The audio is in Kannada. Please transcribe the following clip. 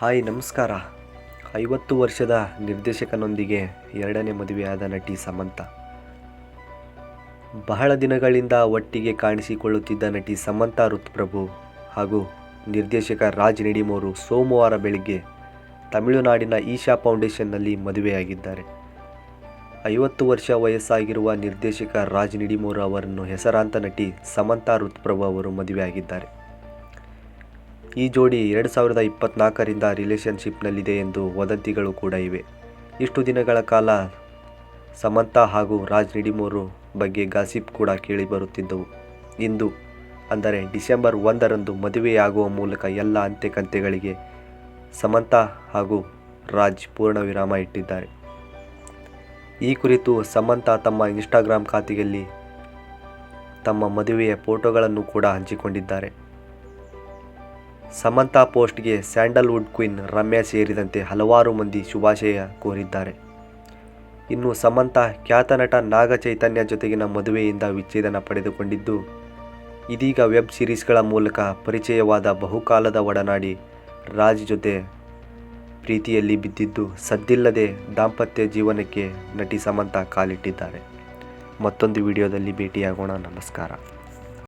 ಹಾಯ್, ನಮಸ್ಕಾರ. ಐವತ್ತು ವರ್ಷದ ನಿರ್ದೇಶಕನೊಂದಿಗೆ ಎರಡನೇ ಮದುವೆಯಾದ ನಟಿ ಸಮಂತ. ಬಹಳ ದಿನಗಳಿಂದ ಒಟ್ಟಿಗೆ ಕಾಣಿಸಿಕೊಳ್ಳುತ್ತಿದ್ದ ನಟಿ ಸಮಂತ ಋತ್ಪ್ರಭು ಹಾಗೂ ನಿರ್ದೇಶಕ ರಾಜ್ ನಿಡಿಮೋರು ಸೋಮವಾರ ಬೆಳಿಗ್ಗೆ ತಮಿಳುನಾಡಿನ ಈಶಾ ಫೌಂಡೇಶನ್ನಲ್ಲಿ ಮದುವೆಯಾಗಿದ್ದಾರೆ. ಐವತ್ತು ವರ್ಷ ವಯಸ್ಸಾಗಿರುವ ನಿರ್ದೇಶಕ ರಾಜ್ ನಿಡಿಮೋರು ಅವರನ್ನು ಹೆಸರಾಂತ ನಟಿ ಸಮಂತ ಋತುಪ್ರಭು ಅವರು ಮದುವೆಯಾಗಿದ್ದಾರೆ. ಈ ಜೋಡಿ ಎರಡು ಸಾವಿರದ ಇಪ್ಪತ್ತ್ನಾಲ್ಕರಿಂದ ರಿಲೇಷನ್ಶಿಪ್ನಲ್ಲಿದೆ ಎಂದು ವದಂತಿಗಳು ಕೂಡ ಇವೆ. ಇಷ್ಟು ದಿನಗಳ ಕಾಲ ಸಮಂತಾ ಹಾಗೂ ರಾಜ್ ನಿಡಿಮೋರು ಬಗ್ಗೆ ಗಾಸಿಪ್ ಕೂಡ ಕೇಳಿಬರುತ್ತಿದ್ದವು ಇಂದು, ಅಂದರೆ ಡಿಸೆಂಬರ್ ಒಂದರಂದು ಮದುವೆಯಾಗುವ ಮೂಲಕ ಎಲ್ಲ ಅಂತ್ಯಕಂತೆಗಳಿಗೆ ಸಮಂತಾ ಹಾಗೂ ರಾಜ್ ಪೂರ್ಣ ವಿರಾಮ ಇಟ್ಟಿದ್ದಾರೆ. ಈ ಕುರಿತು ಸಮಂತಾ ತಮ್ಮ ಇನ್ಸ್ಟಾಗ್ರಾಮ್ ಖಾತೆಯಲ್ಲಿ ತಮ್ಮ ಮದುವೆಯ ಫೋಟೋಗಳನ್ನು ಕೂಡ ಹಂಚಿಕೊಂಡಿದ್ದಾರೆ. ಸಮಂತಾ ಪೋಸ್ಟ್ಗೆ ಸ್ಯಾಂಡಲ್ವುಡ್ ಕ್ವೀನ್ ರಮ್ಯಾ ಸೇರಿದಂತೆ ಹಲವಾರು ಮಂದಿ ಶುಭಾಶಯ ಕೋರಿದ್ದಾರೆ. ಇನ್ನು ಸಮಂತಾ ಖ್ಯಾತ ನಟ ನಾಗ ಚೈತನ್ಯ ಜೊತೆಗಿನ ಮದುವೆಯಿಂದ ವಿಚ್ಛೇದನ ಪಡೆದುಕೊಂಡಿದ್ದು, ಇದೀಗ ವೆಬ್ ಸಿರೀಸ್ಗಳ ಮೂಲಕ ಪರಿಚಯವಾದ ಬಹುಕಾಲದ ಒಡನಾಡಿ ರಾಜ್ ಜೊತೆ ಪ್ರೀತಿಯಲ್ಲಿ ಬಿದ್ದಿದ್ದು, ಸದ್ದಿಲ್ಲದೆ ದಾಂಪತ್ಯ ಜೀವನಕ್ಕೆ ನಟಿ ಸಮಂತಾ ಕಾಲಿಟ್ಟಿದ್ದಾರೆ. ಮತ್ತೊಂದು ವಿಡಿಯೋದಲ್ಲಿ ಭೇಟಿಯಾಗೋಣ. ನಮಸ್ಕಾರ.